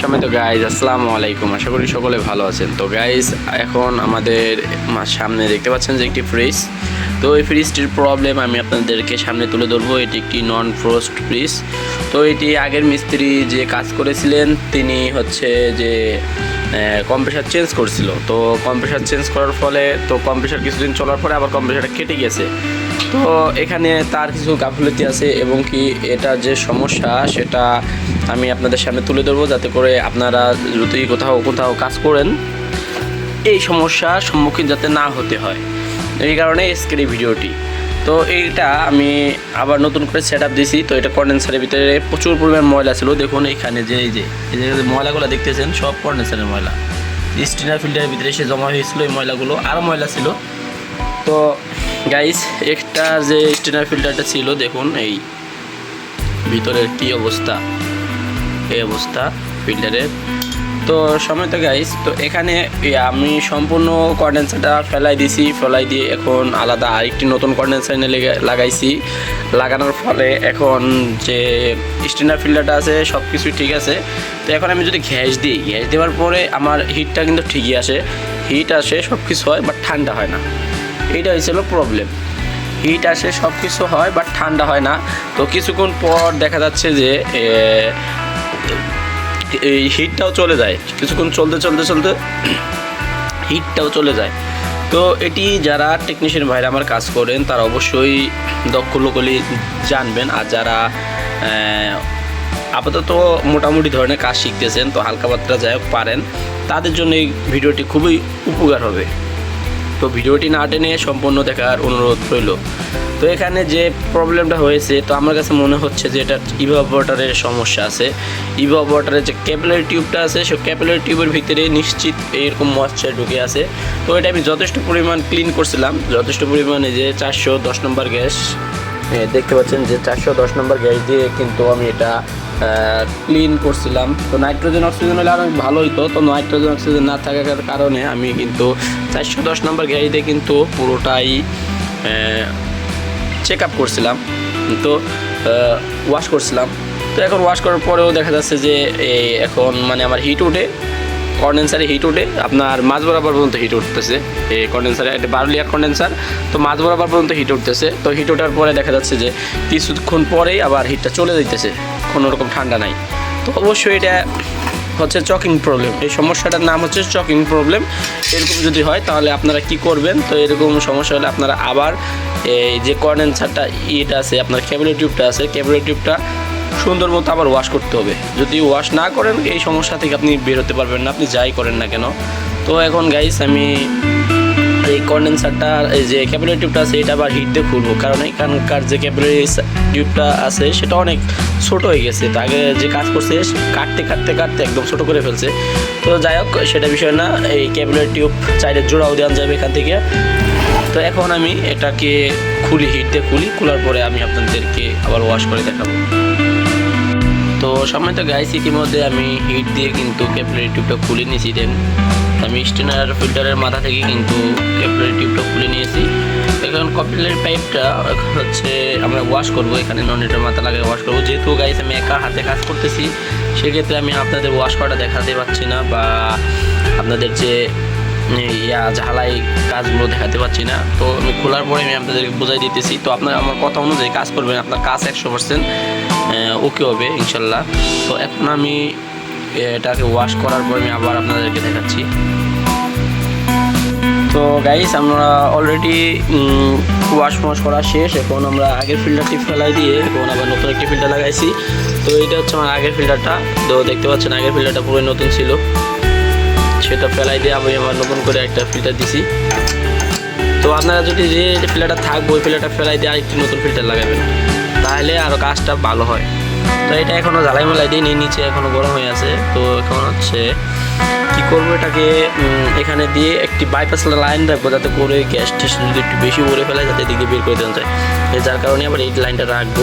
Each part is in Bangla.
সময় তো গাইজ আসসালামু আলাইকুম। আশা করি সকলে ভালো আছেন। তো গাইজ এখন আমাদের সামনে দেখতে পাচ্ছেন যে একটি ফ্রিজ তো এই ফ্রিজটির প্রবলেম আমি আপনাদেরকে সামনে তুলে ধরবো। এটি একটি নন ফ্রোস্ট ফ্রিজ তো এটি আগের মিস্ত্রি যে কাজ করেছিলেন, তিনি হচ্ছে যে কম্প্রেসার চেঞ্জ করছিল। তো কম্প্রেসার চেঞ্জ করার ফলে, তো কম্প্রেসার কিছুদিন চলার পরে আবার কম্প্রেসারটা কেটে গেছে। তো এখানে তার কিছু গাফিলতি আছে এবং কি এটা যে সমস্যা সেটা আমি আপনাদের সামনে তুলে ধরবো যাতে করে আপনারা যদি কোথাও কোথাও কাজ করেন। এই সমস্যার সম্মুখীন যাতে না হতে হয়। এই কারণে আজকের ভিডিওটি। তো এইটা আমি আবার নতুন করে সেট আপ দিয়েছি। তো এটা কন্ডেন্সারের ভিতরে প্রচুর পরিমাণ ময়লা ছিল। দেখুন এখানে যে এই যে এই যে ময়লাগুলো দেখতেছেন, সব কন্ডেন্সারের ময়লা। স্টিনার ফিল্টারের ভিতরে এসে জমা হয়েছিল এই ময়লাগুলো। আরও ময়লা ছিল। তো গাইস একটা যে স্টিনার ফিল্টারটা ছিল, দেখুন এই ভিতরের কি অবস্থা? এই অবস্থা ফিল্টারের তো সময় তো গাইস তো এখানে আমি সম্পূর্ণ কন্ডেন্সারটা ফেলাই দিছি, ফেলাই দিয়ে এখন আলাদা আরেকটি নতুন কন্ডেন্সার এনে লেগে- লাগাইছি। লাগানোর ফলে এখন যে স্টিনার ফিল্টারটা আছে সব কিছুই ঠিক আছে। তো এখন আমি যদি গ্যাস দিই, গ্যাস দেওয়ার পরে আমার হিটটা কিন্তু ঠিকই আসে। হিট আসে সব কিছু হয় বাট ঠান্ডা হয় না। এইটা হয়েছিল প্রবলেম হিট আসে সব কিছু হয় বাট ঠান্ডা হয় না। তো কিছুক্ষণ পর দেখা যাচ্ছে যে এই হিটটাও চলে যায়। কিছুক্ষণ চলতে চলতে চলতে হিটটাও চলে যায়। তো এটি যারা টেকনিশিয়ান ভাইরা আমার কাজ করেন, তারা অবশ্যই দক্ষ লোকলি জানবেন। আর যারা আপাতত মোটামুটি ধরনের কাজ শিখতেছেন, তো হালকা পাত্রা যাই হোক পারেন, তাদের জন্য এই ভিডিওটি খুবই উপকার হবে। তো ভিডিওটি না টেনে সম্পূর্ণ দেখার অনুরোধ রইল। তো এখানে যে প্রবলেমটা হয়েছে, তো আমার কাছে মনে হচ্ছে যে এটা ইভাপোরেটারের সমস্যা আছে। ইভাপোরেটারের যে ক্যাপিলারি টিউবটা আছে সে ক্যাপিলারি টিউবের ভিতরে নিশ্চিত এইরকম ময়শ্চার ঢুকে আছে। তো এটা আমি যথেষ্ট পরিমাণ ক্লিন করছিলাম, যথেষ্ট পরিমাণে যে চারশো দশ নম্বর গ্যাস দেখতে পাচ্ছেন যে চারশো দশ নম্বর গ্যাস দিয়ে কিন্তু আমি এটা ক্লিন করছিলাম। তো নাইট্রোজেন অক্সিজেন হলে আরও ভালো হতো তো নাইট্রোজেন অক্সিজেন না থাকার কারণে আমি কিন্তু চারশো দশ নম্বর দিয়ে কিন্তু পুরোটাই চেক আপ করছিলাম। তো ওয়াশ করছিলাম। তো এখন ওয়াশ করার পরেও দেখা যাচ্ছে যে এখন মানে আমার হিট উঠে কন্ডেন্সারে হিট উঠে। আপনার মাঝ বরাবর পর্যন্ত হিট উঠতেছে। এই কন্ডেন্সারে এটা বারো কন্ডেন্সার তো মাঝ বরাবর পর্যন্ত হিট উঠতেছে। তো হিট ওঠার পরে দেখা যাচ্ছে যে, কিছুক্ষণ পরেই আবার হিটটা চলে যাইতেছে। কোনো রকম ঠান্ডা নাই। তো অবশ্যই এটা হচ্ছে চকিং প্রবলেম। এই সমস্যাটার নাম হচ্ছে চকিং প্রবলেম। এরকম যদি হয়, তাহলে আপনারা কি করবেন? তো এরকম সমস্যা হলে আপনারা আবার এই যে কন্ডেন্সারটা ইটা আছে, আপনার ক্যাবেলের টিউবটা আছে ক্যাবেলের টিউবটা সুন্দর মতো আবার ওয়াশ করতে হবে। যদি ওয়াশ না করেন, এই সমস্যা থেকে আপনি বের হতে পারবেন না, আপনি যাই করেন না কেন। তো এখন গাইস আমি এই কন্ডেন্সারটা যে ক্যাপিলারি টিউবটা আছে, এটা আবার হিট দিয়ে খুলবো। কারণ এখানকার যে ক্যাপিলারি টিউবটা আছে, সেটা অনেক ছোট হয়ে গেছে। তো আগে যে কাজ করছে কাটতে কাটতে কাটতে একদম ছোট করে ফেলছে। তো যাই হোক, সেটা বিষয় না, এই ক্যাপিলারি টিউব চাইলে জোড়াও দেওয়া যাবে এখান থেকে। তো এখন আমি এটাকে খুলি হিট দিয়ে খুলি। খোলার পরে আমি আপনাদেরকে আবার ওয়াশ করে দেখাবো। তো সময় তো গাইস ইতিমধ্যে আমি হিট দিয়ে কিন্তু ক্যাপিলারি টিউবটা খুলে নিয়েছি। দেন আমি স্টেনার ফিল্টারের মাথা থেকে কিন্তু ক্যাপিলারি টিউবটা খুলে নিয়েছি। এখন কপিলারি পাইপটা এখন হচ্ছে আমরা ওয়াশ করব। এখানে ননেটের মাথা লাগিয়ে ওয়াশ করব। যেহেতু গাইস আমি একা হাতে কাজ করতেছি, সেক্ষেত্রে আমি আপনাদের ওয়াশ করাটা দেখাতে পারছি না বা আপনাদের যে ইয়া ঝালাই কাজগুলো দেখাতে পারছি না। তো আমি খোলার পরে আমি আপনাদেরকে বোঝাই দিতেছি। তো আপনারা আমার কথা অনুযায়ী কাজ করবেন। আপনার কাজ একশো পার্সেন্ট ওকে হবে, ইনশাল্লাহ। তো এখন আমি এটাকে ওয়াশ করার পর আমি আবার আপনাদেরকে দেখাচ্ছি। তো গাইস আমরা অলরেডি ওয়াশ ওয়াশ করা শেষ। এখন আমরা আগের ফিল্টারটি ফেলাই দিয়ে এখন আবার নতুন একটি ফিল্টার লাগাইছি। তো এটা হচ্ছে আমার আগের ফিল্টারটা তো দেখতে পাচ্ছেন আগের ফিল্টারটা পুরো নতুন ছিল। সেটা ফেলাই দিয়ে আমি আবার নতুন করে একটা ফিল্টার দিছি। তো আপনারা যদি যে ফিল্টারটা থাকবে, ওই ফিল্টারটা ফেলাই দিয়ে আরেকটি নতুন ফিল্টার লাগাবেন। তাহলে আরও কাজটা ভালো হয়। তো এটা এখনও জ্বালাই মেলাই দিই নিচে এখনও গরম হয়ে আছে। তো এখন হচ্ছে কি করব এটাকে এখানে দিয়ে একটি বাইপাস লাইন রাখব যাতে করে গ্যাস টেস যদি একটু বেশি ভরে ফেলে, যাতে দিকে বের করে দেওয়া যায়। যার কারণে আবার এই লাইনটা রাখব।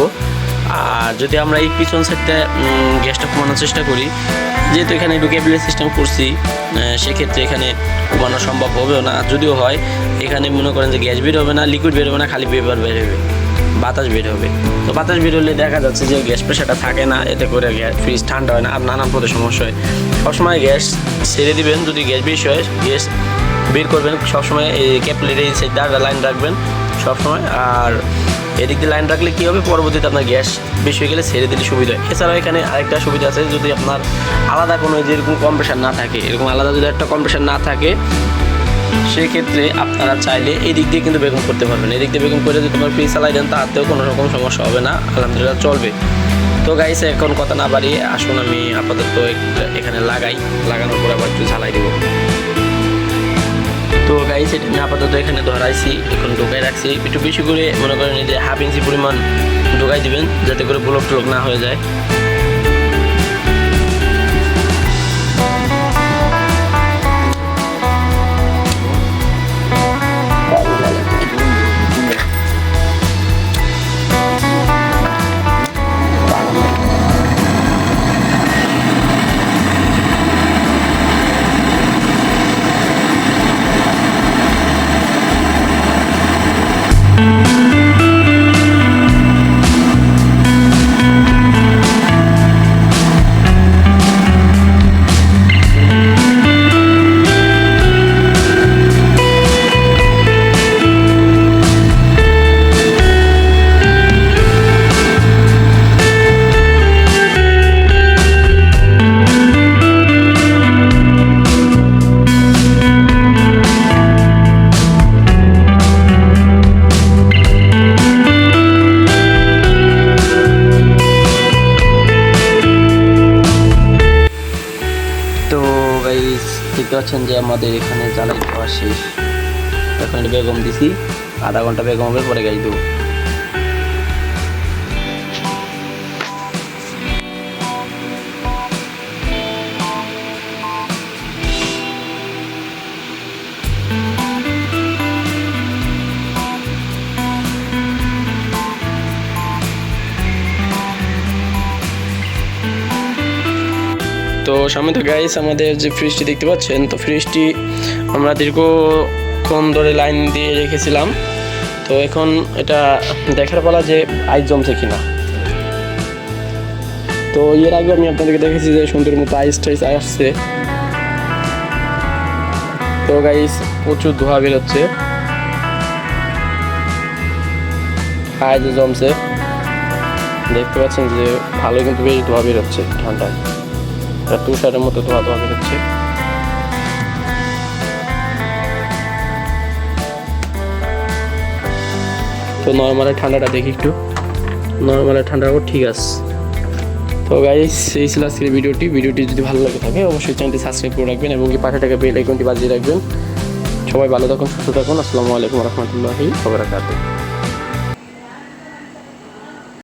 আর যদি আমরা এই পিছন সাইডটা গ্যাসটা কমানোর চেষ্টা করি, যেহেতু এখানে একটু ক্যাবিলেট সিস্টেম করছি সেক্ষেত্রে এখানে কমানো সম্ভব হবেও না। যদিও হয়, এখানে মনে করেন যে গ্যাস বের হবে না লিকুইড বের হবে না, খালি পেপার বের হবে। বাতাস বের হবে। তো বাতাস বের হলে দেখা যাচ্ছে যে গ্যাস প্রেশারটা থাকে না, এতে করে ফ্রিজ ঠান্ডা হয় না, আর নানান পদে সমস্যা হয়। সবসময় গ্যাস ছেড়ে দিবেন, যদি গ্যাস বেশি হয়, গ্যাস বের করবেন। সবসময় এই ক্যাপলের এই সাইডটা লাইন রাখবেন সবসময়। আর এদিক দিয়ে লাইন রাখলে কী হবে? পরবর্তীতে আপনার গ্যাস বেশি হয়ে গেলে ছেড়ে দিলে সুবিধা হয়। এছাড়াও এখানে আরেকটা সুবিধা আছে, যদি আপনার আলাদা কোনো যেরকম কম্প্রেসার না থাকে, এরকম আলাদা যদি একটা কম্প্রেসার না থাকে সেক্ষেত্রে আপনারা চাইলে এই দিক দিয়ে কিন্তু বেগম করতে পারবেন। এই দিক দিয়ে বেগম করে যদি তোমার ফ্রিজ চালাই দেন, তাতেও কোনো রকম সমস্যা হবে না। আলহামদুলিল্লাহ চলবে। তো গাইস এখন কথা না বাড়িয়ে আসুন, আমি আপাতত এখানে লাগাই। লাগানোর পর আবার একটু ঝালাই দেবো। তো গাইস এটা আমি আপাতত এখানে ধরাইছি, এখন ঢোকাই রাখছি। একটু বেশি করে মনে করেন যে হাফ ইঞ্চি পরিমাণ ঢোকাই দিবেন, যাতে করে ব্লক টলক না হয়ে যায়। পাচ্ছেন যে আমাদের এখানে জ্বালাই দেওয়া শেষ। এখন বেগম দিছি। আধা ঘণ্টা বেগম হবে, পরে গাই দেবো তো সামনে তো গাইস আমাদের যে ফ্রিজটি দেখতে পাচ্ছেন, তো ফ্রিজটি আমরা দীর্ঘক্ষণ ধরে লাইন দিয়ে রেখেছিলাম। তো এখন এটা দেখার পালা যে আইস জমছে কিনা। তো এর আগে আমি আপনাদেরকে দেখেছি যে সুন্দর মতো আইস টাইস আসছে। তো গাইস প্রচুর ধোয়া বেরোচ্ছে। আইস জমছে। দেখতে পাচ্ছেন যে ভালো কিন্তু বেশ ধোয়া বেরোচ্ছে ঠান্ডায়। তুষারের মতো ধোয়া ধোয়া বেরোচ্ছে। তো নর্মালের ঠান্ডাটা দেখি একটু। নর্মালের ঠান্ডাটাও ঠিক আছে। তো গাইস এই ছিল আজকের ভিডিওটি। ভিডিওটি যদি ভালো লাগে থাকে, অবশ্যই চ্যানেলটি সাবস্ক্রাইব করে রাখবেন এবং কি পাশে টাকা বেল আইকনটি বাজিয়ে রাখবেন। সবাই ভালো থাকুন, সুস্থ থাকুন। আসসালামু আলাইকুম রহমতুল্লাহি খবরাকাতুহ